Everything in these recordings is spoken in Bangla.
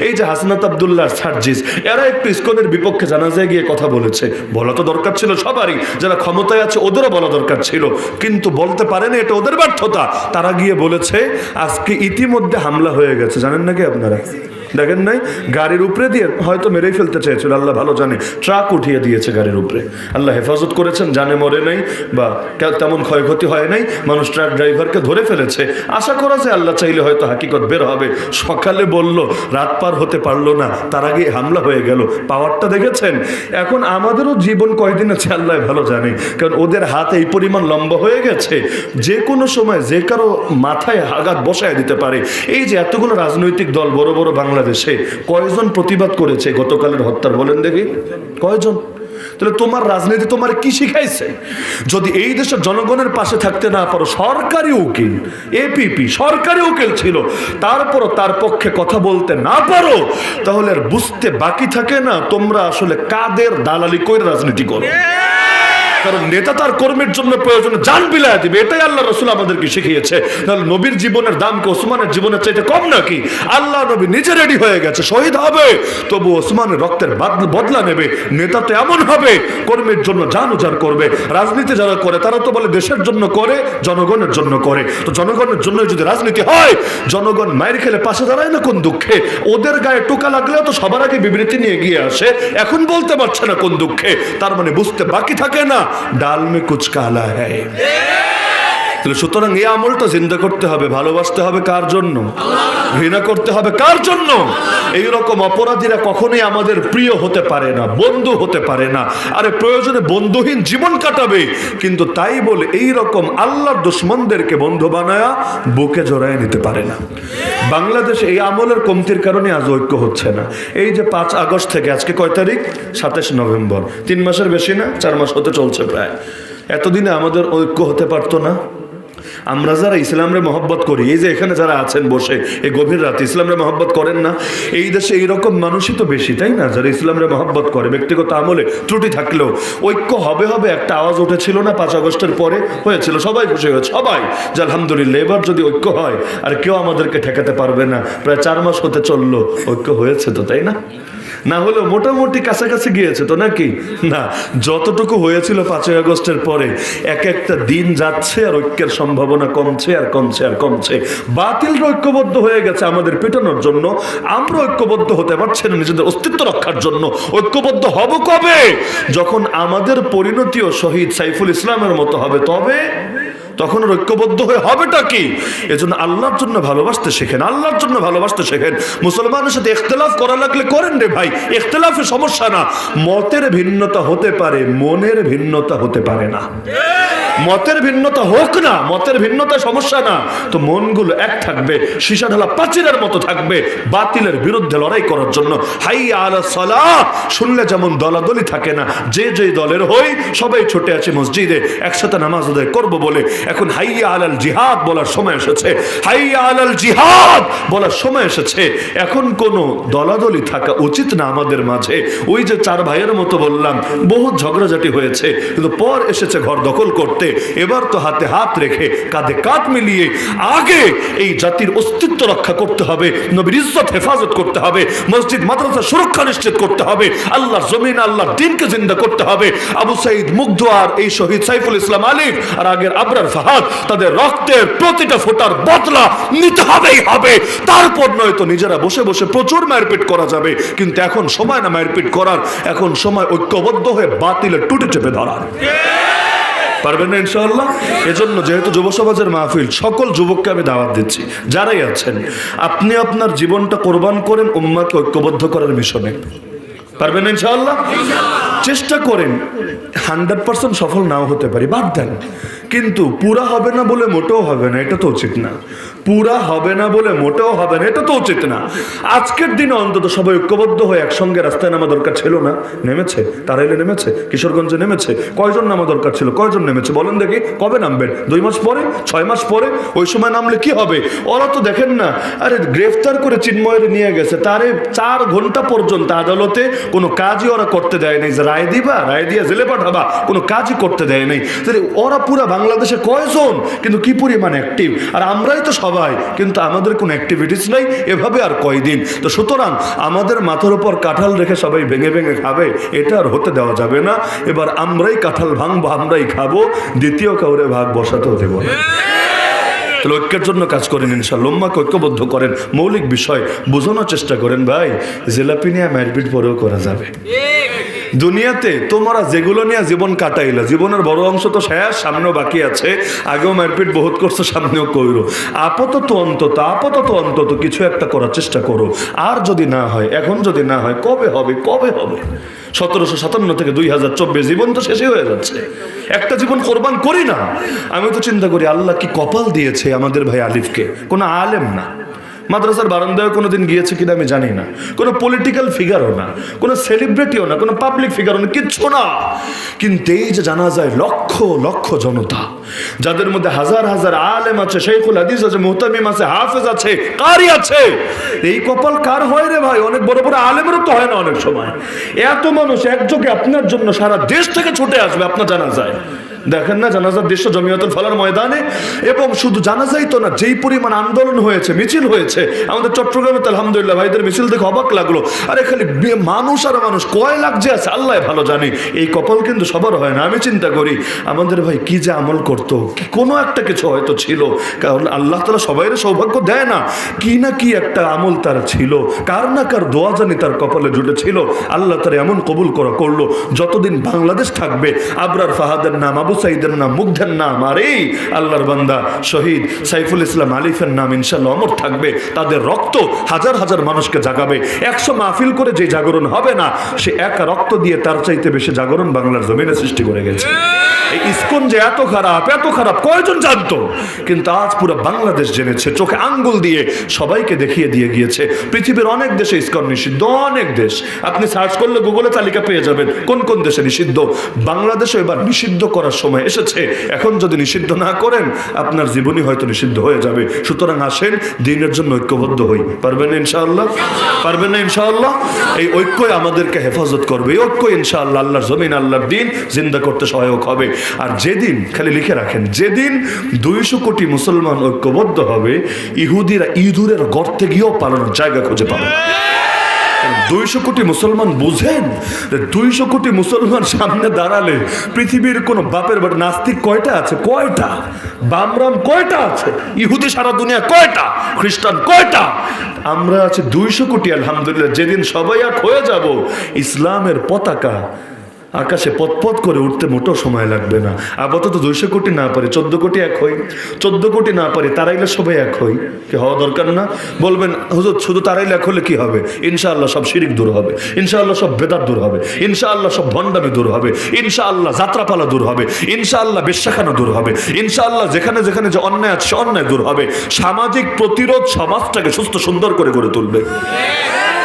এই যে হাসনাত আবদুল্লাহ সার্জিস, এরা একটু ইস্কনের বিপক্ষে জানাজায় গিয়ে কথা বলেছে। বলা তো দরকার ছিল সবারই, যারা ক্ষমতায় আছে ওদেরও বলা দরকার ছিল। কিন্তু বলতে পারেনি এটা ওদের ব্যর্থতা। তারা গিয়ে বলেছে, আজকে ইতিমধ্যে হামলা হয়ে গেছে। জানেন নাকি আপনারা? দেখেন নাই? গাড়ির উপরে দিয়ে হয়তো মেরেই ফেলতে চেয়েছিল, আল্লাহ ভালো জানে। ট্রাক উঠিয়ে দিয়েছে গাড়ির উপরে। আল্লাহ হেফাজত করেছেন, জানে মরে নাই বা তেমন ক্ষয়ক্ষতি হয় নাই। মানুষ ট্রাক ড্রাইভারকে ধরে ফেলেছে। আশা করা যায় আল্লাহ চাইলে হয়তো হাকিকত বের হবে। সকালে বলল, রাত পার হতে পারল না, তার আগে হামলা হয়ে গেল। পাওয়ারটা দেখেছেন? এখন আমাদেরও জীবন কয়দিন আছে, আল্লাহ ভালো জানে। কারণ ওদের হাত এই পরিমাণ লম্বা হয়ে গেছে। যে কোনো সময় যে কারও মাথায় আঘাত বসায় দিতে পারে। এই যে এতগুলো রাজনৈতিক দল, বড় বড় বাংলাদেশে কয়জন প্রতিবাদ করেছে গতকালের হত্যার বলেন দেখি। কয়জন? তাহলে তোমার রাজনীতি তোমার কি শিখাইছে? যদি এই দেশের জনগণের পাশে থাকতে না পারো, সরকারি উকিল, এপিপি, সরকারি উকিল ছিল তারপরও তার পক্ষে কথা বলতে না পারো, তাহলে বুঝতে বাকি থাকে না তোমরা আসলে কাদের দালালি করে রাজনীতি করো। কারণ নেতা তার কর্মের জন্য প্রয়োজনে, জান বিলায় দিবে। এটাই আল্লাহ রসুল আমাদেরকে শিখিয়েছে। তাহলে নবীর জীবনের দাম কি, ওসমানের জীবনের চাইতে কম নাকি? আল্লাহ নবী নিজে রেডি হয়ে গেছে, শহীদ হবে। তবু ওসমানের রক্তের বাদ- বদলা নেবে। নেতা তো এমন হবে, কর্মের জন্য জান উজাড় করবে। রাজনীতি যারা করে, তারা তো বলে দেশের জন্য করে, জনগণের জন্য করে। তো জনগণের জন্য যদি রাজনীতি হয়, জনগণ মায়ের খেলে পাশে দাঁড়ায় না কোন দুঃখে? ওদের গায়ে টোকা লাগলেও তো সবার আগে বিবৃতি নিয়ে গিয়ে আসে। এখন বলতে পারছে না কোন দুঃখে। তার মানে বুঝতে বাকি থাকে না। ডাল মে কুচ কালা হ্যায়। তাহলে সুতরাং এই আমলটা চিন্তা করতে হবে, ভালোবাসতে হবে কার জন্য? ঘৃণা করতে হবে কার জন্য? এই রকম অপরাধীরা কখনোই আমাদের প্রিয় হতে পারে না, বন্ধু হতে পারে না। আরে প্রয়োজনে বন্ধুহীন জীবন কাটাবে, কিন্তু তাই বলে এই রকম আল্লাহর দুশ্মনদেরকে বন্ধু বানায়া বুকে জড়ায় নিতে পারে না। বাংলাদেশ এই আমলের কমতির কারণে আজ ঐক্য হচ্ছে না। এই যে পাঁচ আগস্ট থেকে, আজকে কয় তারিখ? সাতাশ নভেম্বর। তিন মাসের বেশি না, চার মাস হতে চলছে প্রায়। এতদিনে আমাদের ঐক্য হতে পারতো না। আমরা যারা ইসলামরে মহব্বত করি, এই যে এখানে যারা আছেন বসে, এই গভীর রাতে ইসলামরে মহব্বত করেন না? এই দেশে এইরকম মানুষই তো বেশি, তাই না? যারা ইসলামরে মহব্বত করে, ব্যক্তিগত আমলে ত্রুটি থাকলেও। ঐক্য হবে হবে একটা আওয়াজ উঠেছিল না পাঁচ আগস্টের পরে? হয়েছিল, সবাই খুশি হয়েছে, সবাই। যে আলহামদুলিল্লাহ, এবার যদি ঐক্য হয়, আর কেউ আমাদেরকে ঠেকাতে পারবে না। প্রায় চার মাস হতে চলল, ঐক্য হয়েছে তো, তাই না? না হলেও মোটামুটি কাছাকাছি গিয়েছে তো নাকি? না, যতটুকু হয়েছিল পাঁচই আগস্টের পরে, এক একটা দিন যাচ্ছে আর ঐক্যের সম্ভাবনা কমছে আর কমছে আর কমছে। বাতিল ঐক্যবদ্ধ হয়ে গেছে আমাদের পেটানোর জন্য। আমরা ঐক্যবদ্ধ হতে পারছি না নিজেদের অস্তিত্ব রক্ষার জন্য। ঐক্যবদ্ধ হব কবে? যখন আমাদের পরিণতিও শহীদ সাইফুল ইসলামের মতো হবে, তবে তখন ঐক্যবদ্ধ হয়ে হবেটা কি? এজন্য আল্লাহর জন্য ভালোবাসতে শেখেন, আল্লাহর জন্য ভালোবাসতে শেখেন। মুসলমানের সাথে ইখতলাফ করা লাগলে করেন রে ভাই ইখতলাফে সমস্যা না। মতের ভিন্নতা হতে পারে, মনের ভিন্নতা হতে পারে না। মতের ভিন্নতা হোক না, মতের ভিন্নতা সমস্যা না, তো মনগুলো এক থাকবে, সীসা ঢালা পাচিরের মতো থাকবে বাতিলের বিরুদ্ধে লড়াই করার জন্য। হাই আলা সালাহ শুনলে যেমন দলাদলি থাকে না, যে যে দলের হই, সবাই ছুটে আছে মসজিদে, একসাথে নামাজ আদায় করব বলে। এখন হাইয়া আলাল জিহাদ বলার সময় এসেছে হাইয়া আলাল জিহাদ বলার সময় এসেছে। এখন কোনো দলাদলি থাকা উচিত না আমাদের মাঝে। ওই যে চার ভাইয়ের মতো বললাম বহু ঝগড়াঝাটি হয়েছে, কিন্তু পর এসেছে ঘর দখল করতে। এবার তো হাতে হাত রেখে কাঁধে কাঁধ মিলিয়ে আগে এই জাতির অস্তিত্ব রক্ষা করতে হবে, নবীর ইজ্জত হেফাজত করতে হবে, মসজিদ, মাদ্রাসা সুরক্ষা নিশ্চিত করতে হবে, আল্লাহর জমিন, আল্লাহর দিনকে জিন্দা করতে হবে। আবু সাইদ মুগ্ধ আর এই শহীদ সাইফুল ইসলাম আলিফ আর আগের আবরার ফাহাদ, তাদের রক্তের প্রতিটা ফোটার বদলা নিতে হবেই হবে। তারপর নয়তো নিজেরা বসে বসে প্রচুর মারপিট করা যাবে, কিন্তু এখন সময় না মারপিট করার, এখন সময় ঐক্যবদ্ধ হয়ে বাতিলের টুটে চেপে ধরার। পারবেন না ইনশাআল্লাহ? এজন্য যেহেতু যুব সমাজের মাহফিল, সকল যুবককে আমি দাওয়াত দিচ্ছি। যারাই আছেন, আপনি আপনার জীবনটা কোরবান করেন, উম্মাকে ঐক্যবদ্ধ করার মিশনে। পারবেন ইনশাআল্লাহ? চেষ্টা করেন। হান্ড্রেড পার্সেন্ট সফল নাও হতে পারি, বাদ দেন। কিন্তু পুরা হবে না বলে মোটেও হবে না, এটা তো উচিত না। পুরা হবে না বলে মোটেও হবে না, এটা তো উচিত না। আজকের দিনে অন্তত সবাই ঐক্যবদ্ধ হয়ে একসঙ্গে রাস্তায় নামা দরকার ছিল না। নেমেছে, তারাইলে নেমেছে, কিশোরগঞ্জে নেমেছে, কয়জন নামা দরকার ছিল, কয়জন নেমেছে বলেন দেখি, কবে নামবেন? দুই মাস পরে, ছয় মাস পরে? ওই সময় নামলে কি হবে? ওরা তো দেখেন না। আরে গ্রেফতার করে চিন্ময়ের নিয়ে গেছে, তারে চার ঘণ্টা পর্যন্ত আদালতে কোনো কাজই ওরা করতে দেয় নাই যে রায় দিবা, রায় দিয়ে জেলে পাঠাবা, কোনো কাজই করতে দেয় নাই। তাহলে ওরা পুরো বাংলাদেশে কয়জন? কিন্তু কি পরিমাণ অ্যাক্টিভ আর আমরাই তো সবাই, কিন্তু আমাদের কোনো অ্যাক্টিভিটিস নাই, এভাবে আর কয়দিন? তো সুতরাং আমাদের মাথার উপর কাঁঠাল রেখে সবাই ভেঙে ভেঙে খাবে, এটা আর হতে দেওয়া যাবে না। এবার আমরাই কাঁঠাল ভাঙবো, আমরাই খাব, দ্বিতীয় কাউরে ভাগ বসাতেও দেবো ঐক্যের জন্য কাজ করেন ইনশাল্লাহ উম্মাকে ঐক্যবদ্ধ করেন। মৌলিক বিষয়, বোঝানোর চেষ্টা করেন, ভাই জেলাপি নিয়ে মারপিট পরেও করা যাবে। দুনিয়াতে তোমরা যেগুলো নিয়ে জীবন কাটাইলা, জীবনের বড় অংশ তো শেষ, সামনেও বাকি আছে। আগেও মারপিট বহুত করছ, সামনেও কইরো। আপাতত অন্তত আপাতত অন্তত কিছু একটা করার চেষ্টা করো। আর যদি না হয়, এখন যদি না হয়, কবে হবে কবে হবে? সতেরোশো সাতান্ন থেকে দুই হাজার চব্বিশ, জীবন তো শেষই হয়ে যাচ্ছে। একটা জীবন কোরবান করি না। আমি তো চিন্তা করি, আল্লাহ কি কপাল দিয়েছে আমাদের ভাই আলিফকে? কোনো আলেম না। মাদ্রাসার বারান্দায় কোনো দিন গিয়েছে কিনা আমি জানি না। কোনো পলিটিক্যাল ফিগারও না, কোনো সেলিব্রিটিও না, কোনো পাবলিক ফিগারও না, কিচ্ছু না। কিন্তু এই যে জানা যায় লক্ষ লক্ষ জনতা, যাদের মধ্যে হাজার হাজার আলেম আছে শেখুল হাদিস আছে, মোহতামিম আছে, হাফেজ আছে, কারি আছে, এই কপাল কার হয় রে ভাই? অনেক বড় বড় আলেমেরও তো হয় না অনেক সময়। এত মানুষ একযোগে আপনার জন্য সারা দেশ থেকে ছুটে আসবে আপনার জানা যায় দেখেন না, জানাজার দেশ জমিয়তুল ফলার ময়দানে। এবং শুধু জানাজাই তো না, যেই পরিমাণ আন্দোলন হয়েছে, মিছিল হয়েছে, আমাদের চট্টগ্রামে তো আলহামদুলিল্লাহ ভাইদের মিছিল দেখে অবাক লাগল। আরে খালি মানুষ আর মানুষ, কয় লাখ যে আছে, আল্লাহ ভালো জানি। এই কপাল কিন্তু সবার হয় না, আমি চিন্তা করি, আমাদের ভাই কি যে আমল করতো কোনো একটা কিছু হয়তো ছিল, কারণ আল্লাহ তালা সবাই সৌভাগ্য দেয় না, কি না কি একটা আমল তার ছিল, কার না কার দোয়া জানি তার কপালে জুটেছিল, আল্লাহ তার এমন কবুল করা করল, যতদিন বাংলাদেশ থাকবে, আবরার ফাহাদের নাম আবু সাইদের নাম মুগ্ধের নাম, আর এই আল্লাহর বান্দা, শহীদ সাইফুল ইসলাম আলিফের নাম ইনশাল্লাহ অমর থাকবে। তাদের রক্ত হাজার হাজার মানুষকে জাগাবে। একশো মাহফিল করে যে জাগরণ হবে না, সে একা রক্ত দিয়ে তার চাইতে বেশি জাগরণ বাংলার জমিনে সৃষ্টি করে গেছে। এই ইস্কন যে এত খারাপ এত খারাপ, কয়জন জানতো? কিন্তু আজ পুরো বাংলাদেশ জেনেছে, চোখে আঙ্গুল দিয়ে সবাইকে দেখিয়ে দিয়ে গিয়েছে। পৃথিবীর অনেক দেশে ইস্কন নিষিদ্ধ, অনেক দেশ। আপনি সার্চ করলে গুগলে তালিকা পেয়ে যাবেন, কোন কোন দেশে নিষিদ্ধ? বাংলাদেশে এবার নিষিদ্ধ করার সময় এসেছে। এখন যদি নিষিদ্ধ না করেন, আপনার জীবনই হয়তো নিষিদ্ধ হয়ে যাবে। সুতরাং আসেন, দিনের জন্য ঐক্যবদ্ধ হই। পারবেন না ইনশাআল্লাহ? পারবেন না ইনশাআল্লাহ? এই ঐক্যই আমাদেরকে হেফাজত করবে। এই ঐক্য ইনশাআল্লাহ আল্লাহর জমিন, আল্লাহর দিন জিন্দা করতে সহায়ক হবে। আর যেদিন, খালি লিখে রাখেন, যেদিন দুইশো কোটি মুসলমান ঐক্যবদ্ধ হবে, ইহুদিরা ইঁদুরের গর্তে গিয়েও পালানোর জায়গা খুঁজে পাবে। দুইশো কোটি মুসলমান বুঝেন? দুইশো কোটি মুসলমান সামনে দাঁড়ালে পৃথিবীর কোনো বাপের বাড়ি নাস্তিক কয়টা আছে? কয়টা? বামরাম কয়টা আছে? ইহুদি সারা দুনিয়া কয়টা? খ্রিস্টান কয়টা? আমরা আছি দুইশো কোটি, আলহামদুলিল্লাহ। যেদিন সবাই এক হয়ে যাব, ইসলামের পতাকা আকাশে পথপথ করে উঠতে মোটো সময় লাগবে না। আপাতত দুইশো কোটি না পারে, চোদ্দ কোটি এক হই। চোদ্দ কোটি না পারে, তারাইলে সবাই এক হই। কি হওয়া দরকার না? বলবেন, হুজুর, শুধু তারাইলে এক হলে কি হবে? ইনশাআল্লাহ সব শিরিক দূর হবে। ইনশাআল্লাহ সব বেদার দূর হবে। ইনশাআল্লাহ সব ভণ্ডামি দূর হবে। ইনশাআল্লাহ যাত্রাপালা দূর হবে। ইনশাআল্লাহ বেশ্যাখানা দূর হবে। ইনশাআল্লাহ যেখানে যেখানে যে অন্যায় আছে অন্যায় দূর হবে। সামাজিক প্রতিরোধ সমাজটাকে সুস্থ সুন্দর করে গড়ে তুলবে।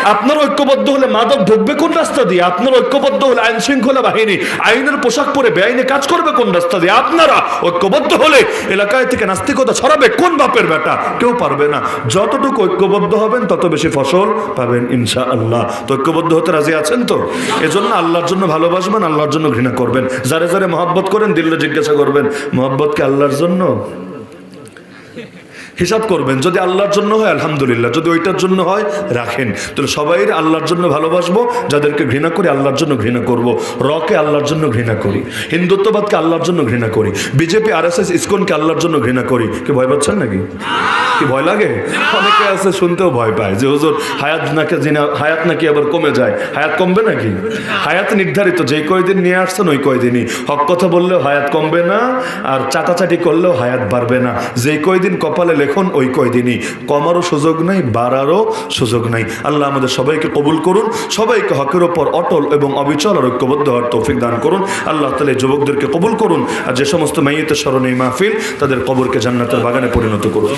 আপনার ঐক্যবদ্ধ হলে মাদক ঢুকবে কোন রাস্তা দিয়ে? আপনার ঐক্যবদ্ধ হলে আইন শৃঙ্খলা বাহিনী আইনের পোশাক পরে বেআইনে কাজ করবে কোন রাস্তা দিয়ে? আপনারা ঐক্যবদ্ধ হলে এলাকায় থেকে নাস্তিকতা ছড়াবে কোন বাপের বেটা? কেউ পারবে না। যতটুকু ঐক্যবদ্ধ হবেন, তত বেশি ফসল পাবেন ইনশা আল্লাহ তো ঐক্যবদ্ধ হতে রাজি আছেন তো? এজন্য আল্লাহর জন্য ভালোবাসবেন, আল্লাহর জন্য ঘৃণা করবেন। যারে যারে মহব্বত করেন দিল্লে জিজ্ঞাসা করবেন, মহব্বতকে আল্লাহর জন্য? হিসাব করবেন, যদি আল্লাহর জন্য হয়, আলহামদুলিল্লাহ, যদি ওইটার জন্য হয়, রাখেন। তাহলে সবাই আল্লাহর জন্য ভালোবাসবো, যাদেরকে ঘৃণা করি, আল্লাহর জন্য ঘৃণা করব। রকে আল্লাহর জন্য ঘৃণা করি, হিন্দুত্ববাদকে আল্লাহর জন্য ঘৃণা করি, বিজেপি আর এস এস ইস্কনকে আল্লাহর জন্য ঘৃণা করি। কি ভয় পাচ্ছেন নাকি? কি ভয় লাগে? অনেকে আছে শুনতেও ভয় পায় যে, হুজুর, হায়াত নাকি জিনা, হায়াত নাকি আবার কমে যায়? হায়াত কমবে নাকি? হায়াত নির্ধারিত যেই কয়দিন নিয়ে আসছেন, ওই কয়দিনই। হক কথা বললেও হায়াত কমবে না, আর চাটাচাটি করলেও হায়াত বাড়বে না। যেই কয়দিন কপালে লেখন, ওই কয়দিনই। কমারও সুযোগ নাই, বাড়ারও সুযোগ নাই। আল্লাহ আমাদের সবাইকে কবুল করুন, সবাইকে হকের ওপর অটল এবং অবিচল আর ঐক্যবদ্ধ হওয়ার তৌফিক দান করুন। আল্লাহ তালে যুবকদেরকে কবুল করুন, আর যে সমস্ত মাইয়েতের স্মরণে মাহফিল, তাদের কবরকে জান্নাতের বাগানে পরিণত করুন।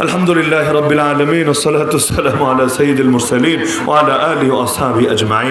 الحمد لله رب العالمين والصلاة والسلام على سيد المرسلين وعلى آله وأصحابه أجمعين